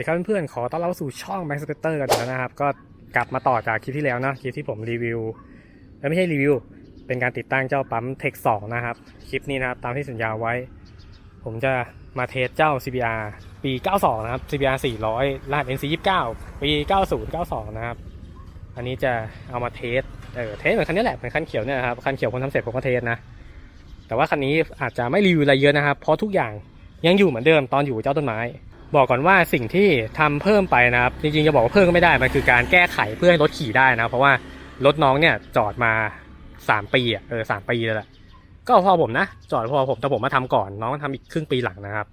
ดีครับเพื่อนๆ ขอต้อนรับสู่ช่อง Max Scooter กันแล้วนะครับ ก็กลับมาต่อจากคลิปที่แล้วนะคลิปที่ผมรีวิวเอ้ยไม่ใช่รีวิว เป็นการติดตั้งเจ้าปั๊ม Tech 2นะครับ คลิปนี้นะครับ ตามที่สัญญาไว้ ผมจะมาเทสเจ้า CBR ปี 92 นะครับ CBR 400 รหัส NC 29 ปี 90 92 นะครับ อันนี้จะเอามาเทส เออ เทสเหมือนคันนี้แหละ เหมือนคันเขียวเนี่ยครับ คันเขียวคนทำเสร็จผมก็เทสนะ แต่ว่าคันนี้อาจจะไม่รีวิวอะไรเยอะนะครับ เพราะทุกอย่างยังอยู่เหมือนเดิมตอนอยู่เจ้าต้นไม้ บอกก่อนว่าสิ่งที่ทำเพิ่มไปนะครับ จริงๆจะบอกว่าเพิ่มก็ไม่ได้ มันคือการแก้ไขเพื่อให้รถขี่ได้นะ เพราะว่ารถน้องเนี่ยจอดมาสามปีอะเออสามปีเลยแหละก็พอผมนะ จอดพอผมแต่ผมมาทำก่อนน้องทำอีกครึ่งปีหลังนะครับ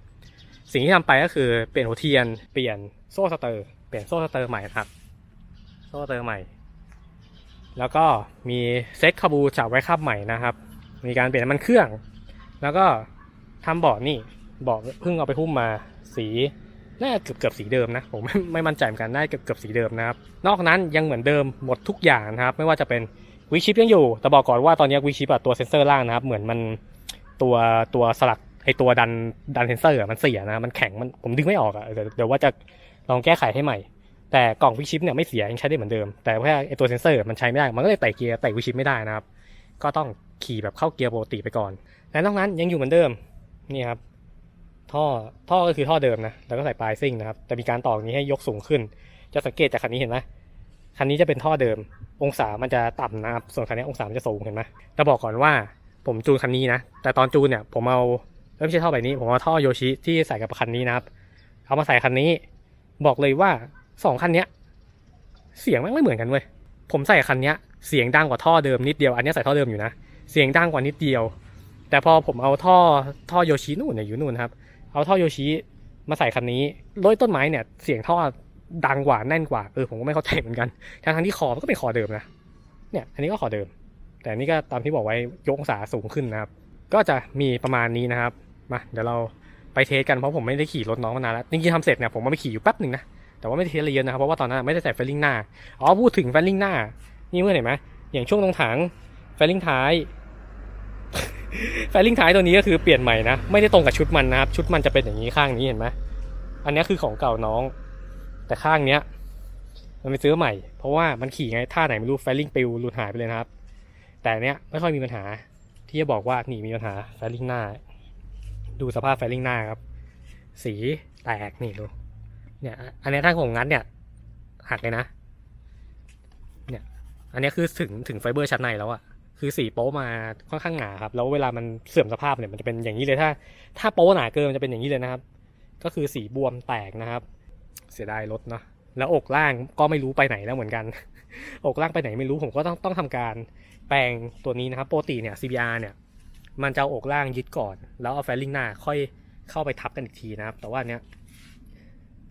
สิ่งที่ทำไปก็คือเปลี่ยนหัวเทียนเปลี่ยนโซ่สเตอร์เปลี่ยนโซ่สเตอร์ใหม่ครับ โซ่สเตอร์ใหม่ แล้วก็มีเซ็ตคาบูจับไว้คาบใหม่นะครับ มีการเปลี่ยนน้ำมันเครื่อง แล้วก็ทำเบาะนี่เบาะเพิ่งเอาไปหุ้มมาสี น่าเกือบเกือบสีเดิมนะผมไม่ไม่มั่นใจเหมือนกันน่าเกือบเกือบสีเดิมนะครับนอกนั้นยังเหมือนเดิมหมดทุกอย่างนะครับ ไม่ว่าจะเป็นวิชิปยังอยู่แต่บอกก่อนว่าตอนนี้วิชิปอะตัวเซนเซอร์ล่างนะครับ เหมือนมันตัวตัวสลักไอตัวดันดันเซนเซอร์มันเสียนะมันแข็งมันผมดึงไม่ออกอะเดี๋ยวเดี๋ยวว่าจะลองแก้ไขให้ใหม่ แต่กล่องวิชิปเนี่ยไม่เสียยังใช้ได้เหมือนเดิม แต่แค่ไอตัวเซนเซอร์มันใช้ไม่ได้มันก็เลยไต่เกียร์ไต่วิชิปไม่ได้นะครับ ก็ต้องขี่แบบเข้าเกียร์ปกติไปก่อนและนอกนั้นยังอยู่เหมือนเดิมนี่ครับ ท่อท่อก็คือท่อเดิมนะแล้วก็ใส่ปลายซิ่งนะครับแต่มีการต่ออย่างนี้ให้ยกสูงขึ้น จะสังเกตจากคันนี้เห็นไหมคันนี้จะเป็นท่อเดิม องศามันจะต่ำนะครับส่วนคันนี้องศามันจะสูงเห็นไหมแต่บอกก่อนว่าผมจูนคันนี้นะ แต่ตอนจูนเนี่ยผมเอาไม่ใช่ท่อแบบนี้ ผมเอาท่อโยชิที่ใส่กับคันนี้นะครับ เอามาใส่คันนี้ บอกเลยว่าสองคันเนี้ย เสียงม่งไม่เหมือนกันเว้ยผมใส่คันเนี้ย เสียงดังกว่าท่อเดิมนิดเดียวอันนี้ใส่ท่อเดิมอยู่นะเสียงดังกว่านิดเดียว แต่พอผมเอาท่อท่อโยชินู่นเนี่ยอยู่นู่นครับ เอาท่อโยชิมาใส่คันนี้โดยต้นไม้เนี่ยเสียงท่อดังกว่าแน่นกว่าเออผมก็ไม่เข้าใจเหมือนกันทั้งทั้งที่คอมันก็เป็นคอเดิมนะเนี่ยอันนี้ก็คอเดิม แต่อันนี้ก็ตามที่บอกไว้ยกองศาสูงขึ้นนะครับ ก็จะมีประมาณนี้นะครับมาเดี๋ยวเราไปเทสกันเพราะผมไม่ได้ขี่รถน้องมานานแล้วจริงๆทำเสร็จเนี่ยผมมาไปขี่อยู่แป๊บหนึ่งนะแต่ว่าไม่ได้เทสอะไรเยอะนะครับเพราะว่าตอนนั้นไม่ได้ใส่แฟลลิ่งหน้าอ๋อพูดถึงแฟลลิ่งหน้า นี่เมื่อเห็นไหมอย่างช่วงตรงถังแฟลลิ่งท้าย แฟลลิ่งท้ายตัวนี้ก็คือเปลี่ยนใหม่นะ ไม่ได้ตรงกับชุดมันนะครับ ชุดมันจะเป็นอย่างนี้ข้างนี้เห็นไหมอันนี้คือของเก่าน้อง แต่ข้างเนี้ย มันไปซื้อใหม่ เพราะว่ามันขี่ไงท่าไหนไม่รู้แฟลลิ่งปิวหลุดหายไปเลยนะครับ แต่อันเนี้ยไม่ค่อยมีปัญหา ที่จะบอกว่านี่มีปัญหาแฟลลิ่งหน้า ดูสภาพแฟลลิ่งหน้าครับ สีแตกนี่ดูเนี่ย อันนี้ยถ้าผมงัดเนี่ย หักเลยนะ เนี่ย อันนี้คือถึงถึงไฟเบอร์ชั้นในแล้วอะ คือสีโป๊มาค่อนข้างหนาครับ แล้วเวลามันเสื่อมสภาพเนี่ยมันจะเป็นอย่างนี้เลยถ้า ถ้าโป๊หนาเกินมันจะเป็นอย่างนี้เลยนะครับ ก็คือสีบวมแตกนะครับ เสียดายรถเนาะแล้วอกล่างก็ไม่รู้ไปไหนแล้วเหมือนกัน อกล่างไปไหนไม่รู้ผมก็ต้องต้องทำการแปลงตัวนี้นะครับโปกติเนี่ย CBR เนี่ย มันจะเอาอกล่างยึดก่อน แล้วเอาแฟลลิงหน้าค่อยเข้าไปทับกันอีกทีนะครับ แต่ว่าเนี้ย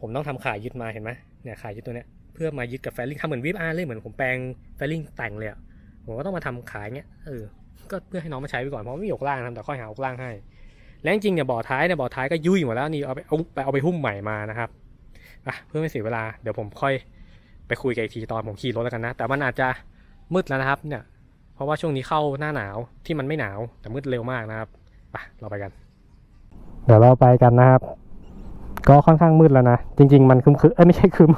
ผมต้องทำขายยึดมาเห็นไหมเนี่ยขายยึดตัวเนี้ยเพื่อมายึดกับแฟลลิงทำเหมือนวิบอาร์เลยเหมือนผมแปลงแฟลลิงแต่งเลยอะ ผมก็ต้องมาทำขายเงี้ยเออก็เพื่อให้น้องมาใช้ไปก่อนเพราะไม่มีอกล่างนะแต่ค่อยหาอกล่างให้ และจริงเนี่ยบ่อท้ายเนี่ยบ่อท้ายก็ยุ่ยหมดแล้วนี่เอาไปเอาไปเอาไปหุ้มใหม่มานะครับอะเพื่อไม่เสียเวลาเดี๋ยวผมค่อยไปคุยกันอีกทีตอนผมขี่รถแล้วกันนะ แต่มันอาจจะมืดแล้วนะครับเนี่ยเพราะว่าช่วงนี้เข้าหน้าหนาวที่มันไม่หนาวแต่มืดเร็วมากนะครับไปเราไปกัน เดี๋ยวเราไปกันนะครับ ก็ค่อนข้างมืดแล้วนะจริง ๆ มันคึมๆเอ้ยไม่ใช่คึม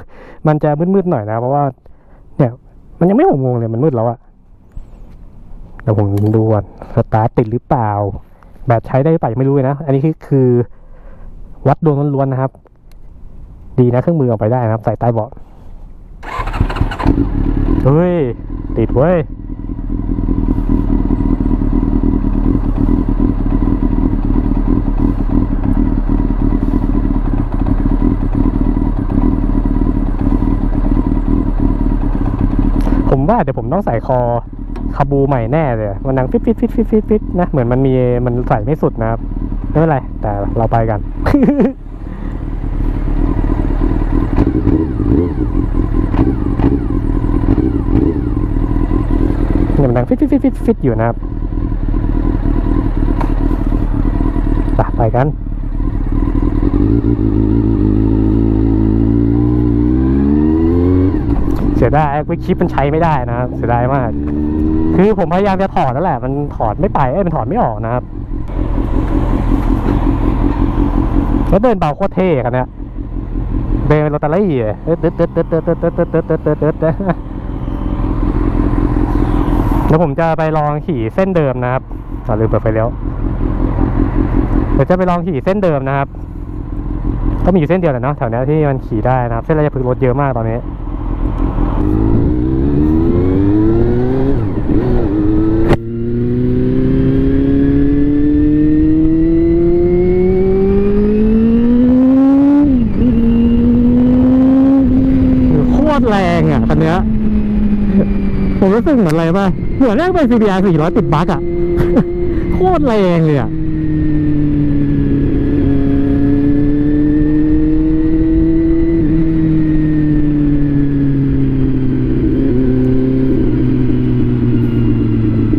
มันจะมืดๆหน่อยนะ เพราะว่า เนี่ย มันยังไม่หกโมงเลยมันมืดแล้วอะ เดี๋ยวผมดูก่อนสตาร์ทติดหรือเปล่า แบตใช้ได้หรือเปล่ายังไม่รู้เลยนะ อันนี้คือ วัดดวงล้วนๆนะครับ ดีนะเครื่องมือเอาไปได้นะครับ ใส่ใต้เบาะเฮ้ย ติดเว้ยผมว่าเดี๋ยวผมต้องใส่คอ คาบูใหม่แน่เลย มันดังฟิตฟิตฟิตฟิตฟิตฟิตนะ เหมือนมันมีมันใส่ไม่สุดนะครับไม่เป็นไร แต่เราไปกัน เนี่ยมันดังฟิตฟิตฟิตฟิตฟิตอยู่นะครับไปกันเสียดายวิชิปมันใช้ไม่ได้นะครับเสียดายมาก คือผมพยายามจะถอดนั่นแหละ มันถอดไม่ไปเอ้ยมันถอดไม่ออกนะครับแล้วเดินเบาโคตรเท่กันเนี่ยเบรกเป็นโรตารี่อะเด็ดเด็ดเด็ดเด็ดเด็ดเด็ดเด็ดเด็ดเด็ดเด็ดเด็ดเด็ดแล้วผมจะไปลองขี่เส้นเดิมนะครับอ่าลืมเปิดไฟเลี้ยวเดี๋ยวจะไปลองขี่เส้นเดิมนะครับก็มีอยู่เส้นเดียวแหละเนาะแถวนี้ที่มันขี่ได้นะครับ เส้นราชพฤกษ์รถเยอะมากตอนนี้ โคตรแรงอะคัน เนี้ย ผมรู้สึกเหมือนอะไรป่ะเหมือนแรกเป็น CBR 400 ติดบั๊กอะ โคตรแรงเลยอะ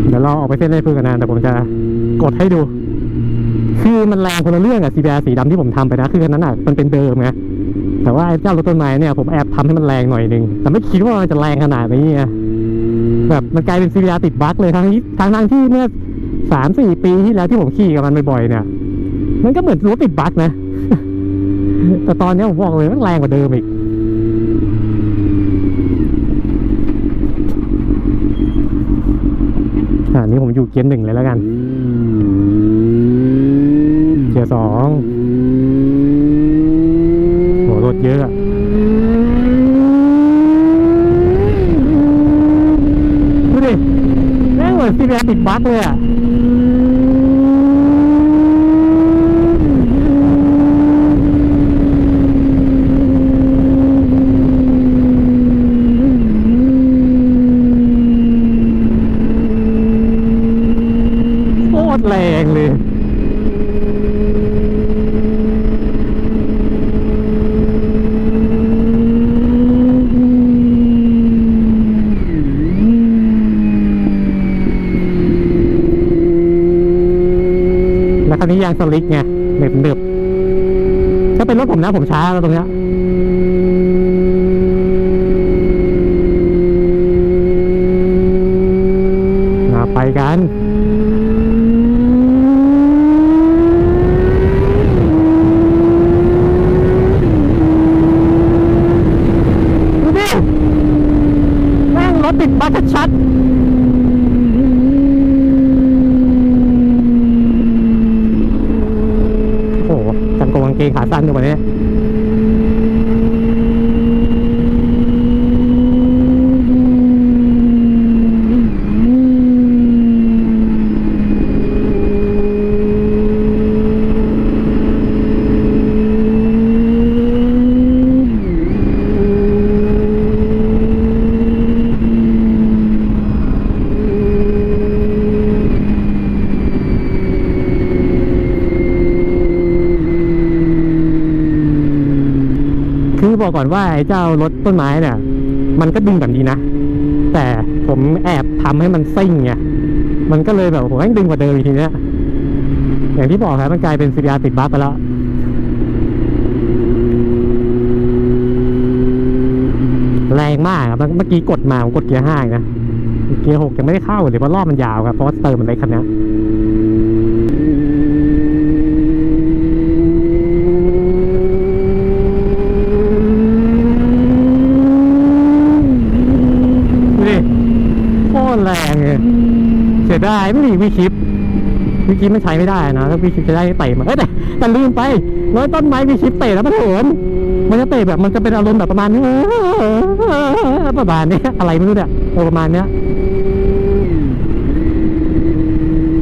เดี๋ยวเราออกไปเส้นได้เพึ่งกันนะแต่ผมจะกดให้ดู คือมันแรงคนละเรื่องกับ CBR สีดำที่ผมทำไปนะ คือคันนั้นอะมันเป็นเดิมไง แต่ว่าไอ้เจ้ารถต้นไม้เนี่ยผมแอบทำให้มันแรงหน่อยนึง แต่ไม่คิดว่ามันจะแรงขนาดนี้ไงแบบมันกลายเป็น CBR ติดบั๊กเลยทั้งที่ทั้งทั้งที่เมื่อสามสี่ปีที่แล้วที่ผมขี่กับมันบ่อยๆเนี่ย มันก็เหมือนรถติดบั๊กนะ แต่ตอนนี้ผมบอกเลยมันแรงกว่าเดิมอีกอ่านี่ผมอยู่เกียร์หนึ่งเลยแล้วกัน เกียร์สอง รถเยอะอะดูดิแม่งเหมือนซีเรียติดบั๊กเลยอะ โคตรแรงเลย แล้ว คันนี้ยางสลิกไงเด็บเด็บถ้าเป็นรถผมนะผมช้าแล้วตรงเนี้ยมาไปกันดูดิแม่งรถติดบัสชัดๆโอ้โหจังกงกางเกงขาสั้นอยู่วันนี้ คือบอกก่อนว่าไอ้เจ้ารถต้นไม้เนี่ย มันก็ดึงแบบนี้นะ แต่ผมแอบทำให้มันซิ่งไงมันก็เลยแบบผมแม่งดึงกว่าเดิมอีกทีเนี้ยอย่างที่บอกครับมันกลายเป็นซีรียติดบัฟไปแล้วแรงมากครับเมื่อกี้กดมาผมกดเกียร์ห้านะเกียร์หกยังไม่ได้เข้าเลยเพราะรอบมันยาวครับเพราะว่าเติมมันเล็กคันนี้ยดูดิโคตรแรงเลย เสียดายไม่มีวิคิปวิคิปไมันใช้ไม่ได้นะถ้าวิคิปจะได้เตะมันเอ้ยแต่แต่ลืมไปรถต้นไม้วิคิปเตะแล้วมันเหินมันจะเตะแบบมันจะเป็นอารมณ์แบบประมาณนี้ประมาณนี้อะไรไม่รู้เนี่ยประมาณเนี้ย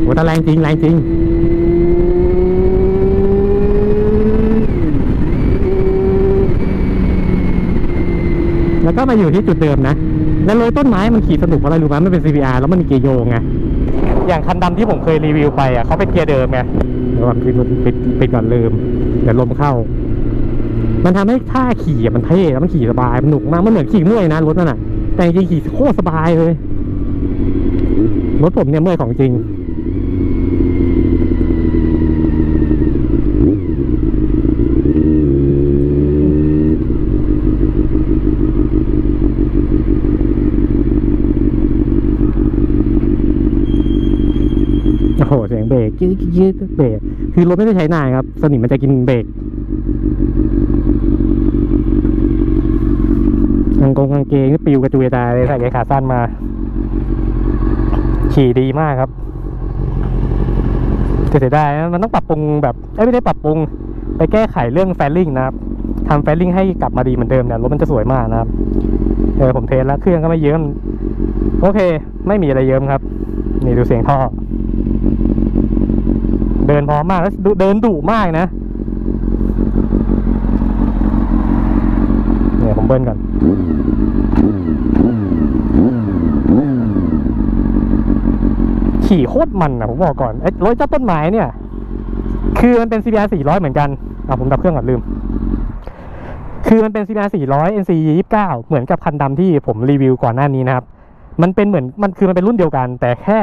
โหแต่แรงจริงแรงจริงแล้วก็มาอยู่ที่จุดเดิมนะ แล้วเลยต้นไม้มันขี่สนุกเพราะอะไรรู้ไหมมันเป็น CBR แล้วมันมีเกียร์โยงไง อย่างคันดำที่ผมเคยรีวิวไปอะเขาเป็นเกียร์เดิมไงระหวก่อนปิดปิดปิดก่อนลืมแต่ลมเข้า มันทำให้ท่าขี่อะมันเท่แล้วมันขี่สบายมันหนุกมากมันเหมือนขี่เมื่อยนะรถนั่นอะแต่จริงขี่โคตรสบายเลยรถผมเนี่ยเมื่อยของจริง โอ้โห เสียงเบรกยืดเบรกคือรถไม่ได้ใช้นานครับ สนิมมันจะกินเบรกเกงนี่ปิวกระจุยกระจาเลยใส่เกงขาสั้นมา ขี่ดีมากครับเสียดายนะมันต้องปรับปรุงแบบไม่ได้ปรับปรุง ไปแก้ไขเรื่องแฟลลิ่งนะครับทำแฟลลิ่งให้กลับมาดีเหมือนเดิมเนี่ยรถมันจะสวยมากนะครับเออผมเทสแล้วเครื่องก็ไม่เยิ้มโอเค ไม่มีอะไรเยิ้มครับ นี่ดูเสียงท่อ เดินพร้อมมากแล้วเดินดุมากนะเนี่ยผมเบิ้ลก่อนขี่โคตรมันนะผมบอกก่อนไอ้รถเจ้าต้นไม้เนี่ย คือมันเป็น CBR 400 เหมือนกันอะผมดับเครื่องก่อนลืม คือมันเป็น CBR 400 NC 29 เหมือนกับคันดำที่ผมรีวิวก่อนหน้านี้นะครับ มันเป็นเหมือนมันคือมันเป็นรุ่นเดียวกัน แต่แค่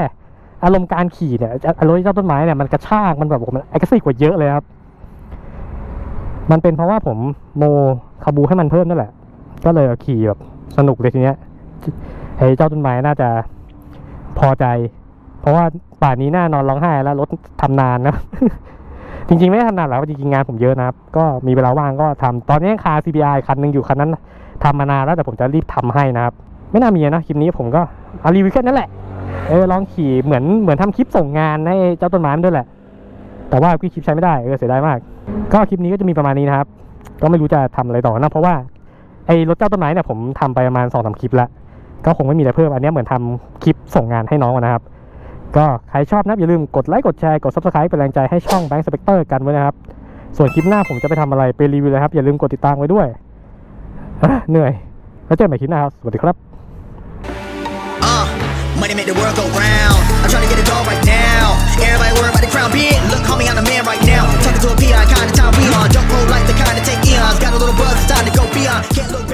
อารมณ์การขี่เนี่ยอารมณ์เจ้าต้นไม้เนี่ยมันกระชากมันแบบผมมันแอคทีฟกว่าเยอะเลยครับ มันเป็นเพราะว่าผมโมคาบูให้มันเพิ่มนั่นแหละ ก็เลยขี่แบบสนุกเลยทีเนี้ยไอ้เจ้าต้นไม้น่าจะพอใจ เพราะว่าป่านนี้หน่านอนร้องไห้แล้วรถทำนานนะจริงๆไม่ได้ทำนานหรอกจริงๆงานผมเยอะนะครับ ก็มีเวลาว่างก็ทำตอนนี้คา CBI คันหนึ่งอยู่คันนั้นทำมานานแล้วแต่ผมจะรีบทำให้นะครับ ไม่น่ามีนะคลิปนี้ผมก็รีวิวแค่นั้นแหละ เออลองขี่เหมือนเหมือนทำคลิปส่งงานให้เจ้าต้นไม้มันด้วยแหละ แต่ว่าคลิปใช้ไม่ได้เออเสียดายมาก ก็คลิปนี้ก็จะมีประมาณนี้นะครับ ก็ไม่รู้จะทำอะไรต่อนะเพราะว่าไอ้รถเจ้าต้นไม้เนี่ยผมทำไปประมาณสองสามคลิปแล้วก็คงไม่มีอะไรเพิ่มอันนี้เหมือนทำคลิปส่งงานให้น้องนะครับ ก็ใครชอบนะอย่าลืมกดไลค์กดแชร์กด subscribe เป็นแรงใจให้ช่อง Bank Spectre กันไว้นะครับ ส่วนคลิปหน้าผมจะไปทำอะไรไปรีวิวเลยครับอย่าลืมกดติดตามไว้ด้วยเหนื่อยแล้วเจอกันใหม่คลิปหน้าครับสวัสดีครับ money make the world go round. I'm trying to get it all right now. Everybody worry about the crown big. Look, homie, I'm the man right now. Talking to a PI, kind of time we on. Don't roll like the kind of take eons. Got a little buzz, it's time to go beyond. Can't look